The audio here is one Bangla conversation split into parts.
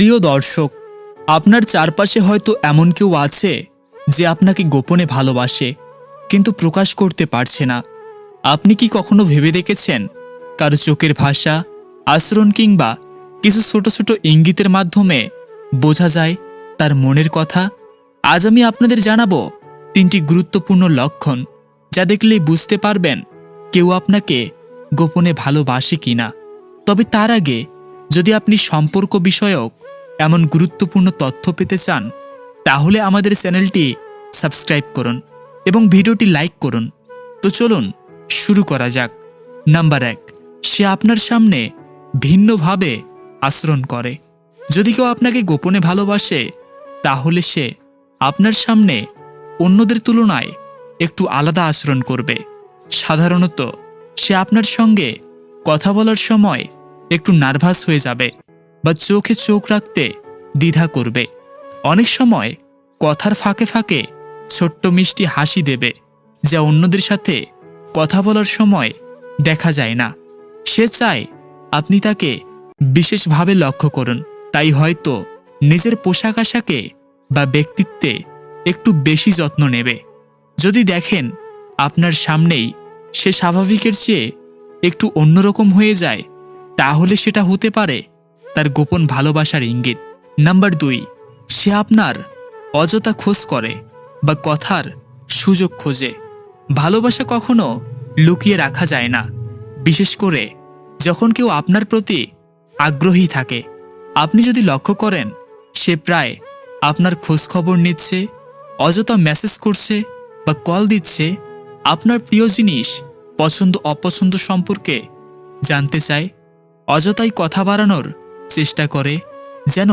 প্রিয় দর্শক, আপনার চারপাশে হয়তো এমন কেউ আছে যে আপনাকে গোপনে ভালোবাসে, কিন্তু প্রকাশ করতে পারছে না। আপনি কি কখনো ভেবে দেখেছেন, কারও চোখের ভাষা, আচরণ কিংবা কিছু ছোট ছোট ইঙ্গিতের মাধ্যমে বোঝা যায় তার মনের কথা? আজ আমি আপনাদের জানাব তিনটি গুরুত্বপূর্ণ লক্ষণ, যা দেখলেই বুঝতে পারবেন কেউ আপনাকে গোপনে ভালোবাসে কিনা। তবে তার আগে যদি আপনি সম্পর্ক বিষয়ক এমন গুরুত্বপূর্ণ তথ্য পেতে চান, তাহলে আমাদের চ্যানেলটি সাবস্ক্রাইব করুন এবং ভিডিওটি লাইক করুন। তো চলুন, শুরু করা যাক। নাম্বার এক, সে আপনার সামনে ভিন্নভাবে আচরণ করে। যদি কেউ আপনাকে গোপনে ভালোবাসে, তাহলে সে আপনার সামনে অন্যদের তুলনায় একটু আলাদা আচরণ করবে। সাধারণত, সে আপনার সঙ্গে কথা বলার সময় একটু নার্ভাস হয়ে যাবে। বা চোখে চোখ রাখতে দ্বিধা করবে। অনেক সময় কথার ফাঁকে ফাঁকে ছোট্ট মিষ্টি হাসি দেবে, যা অন্যদের সাথে কথা বলার সময় দেখা যায় না। সে চায় আপনি তাকে বিশেষভাবে লক্ষ্য করুন, তাই হয়তো নিজের পোশাক আশাকে বা ব্যক্তিত্বে একটু বেশি যত্ন নেবে। যদি দেখেন আপনার সামনেই সে স্বাভাবিকের চেয়ে একটু অন্যরকম হয়ে যায়, তাহলে সেটা হতে পারে তার গোপন ভালোবাসার ইঙ্গিত। নাম্বার দুই, সে আপনার অযথা খোঁজ করে বা কথার সুযোগ খোঁজে। ভালোবাসা কখনো লুকিয়ে রাখা যায় না। বিশেষ করে যখন কেউ আপনার প্রতি আগ্রহী থাকে। আপনি যদি লক্ষ্য করেন, সে প্রায় আপনার খোঁজ খবর নিচ্ছে, অযথা মেসেজ করছে বা কল দিচ্ছে আপনার প্রিয় জিনিস পছন্দ অপছন্দ সম্পর্কে জানতে চায়। অযথাই কথা বাড়ানোর চেষ্টা করে যেন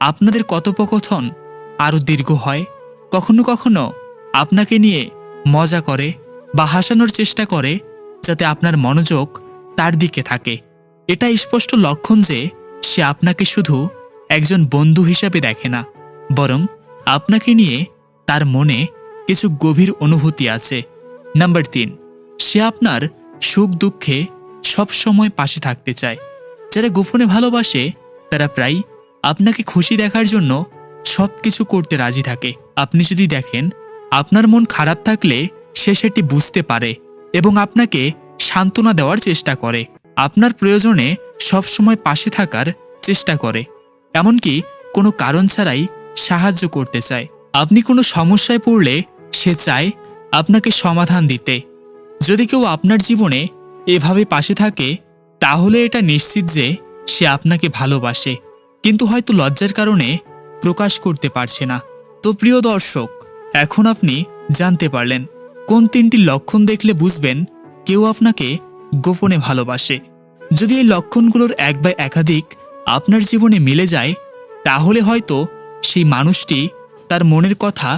আপনাদের কথোপকথন আরও দীর্ঘ হয়। কখনো কখনো আপনাকে নিয়ে মজা করে বা হাসানোর চেষ্টা করে যাতে আপনার মনোযোগ তার দিকে থাকে। এটা স্পষ্ট লক্ষণ যে সে আপনাকে শুধু একজন বন্ধু হিসাবে দেখে না, বরং আপনাকে নিয়ে তার মনে কিছু গভীর অনুভূতি আছে। নাম্বার তিন, সে আপনার সুখ দুঃখে সব সময় পাশে থাকতে চায়। যারা গোপনে ভালোবাসে, তারা প্রায় আপনাকে খুশি দেখার জন্য সব কিছু করতে রাজি থাকে। আপনি যদি দেখেন, আপনার মন খারাপ থাকলে সে সেটি বুঝতে পারে এবং আপনাকে সান্ত্বনা দেওয়ার চেষ্টা করে। আপনার প্রয়োজনে সবসময় পাশে থাকার চেষ্টা করে। এমনকি কোনো কারণ ছাড়াই সাহায্য করতে চায়। আপনি কোনো সমস্যায় পড়লে সে চায় আপনাকে সমাধান দিতে। যদি কেউ আপনার জীবনে এভাবে পাশে থাকে তাহলে এটা নিশ্চিত যে সে আপনাকে ভালোবাসে, কিন্তু হয়তো লজ্জার কারণে প্রকাশ করতে পারছে না। তো প্রিয় দর্শক, এখন আপনি জানতে পারলেন, কোন তিনটি লক্ষণ দেখলে বুঝবেন কেউ আপনাকে গোপনে ভালোবাসে। যদি এই লক্ষণগুলোর এক বা একাধিক আপনার জীবনে মিলে যায়, তাহলে হয়তো সেই মানুষটি তার মনের কথা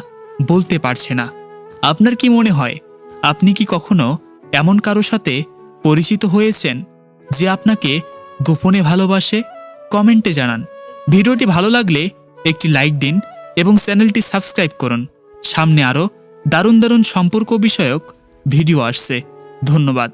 বলতে পারছে না। আপনার কি মনে হয়, আপনি কি কখনো এমন কারও সাথে পরিচিত হয়েছেন? যে আপনাকে গোপনে ভালোবাসে, কমেন্টে জানান। ভিডিওটি ভালো লাগলে একটি লাইক দিন এবং চ্যানেলটি সাবস্ক্রাইব করুন। সামনে আরও দারুণ দারুণ সম্পর্ক বিষয়ক ভিডিও আসছে। ধন্যবাদ।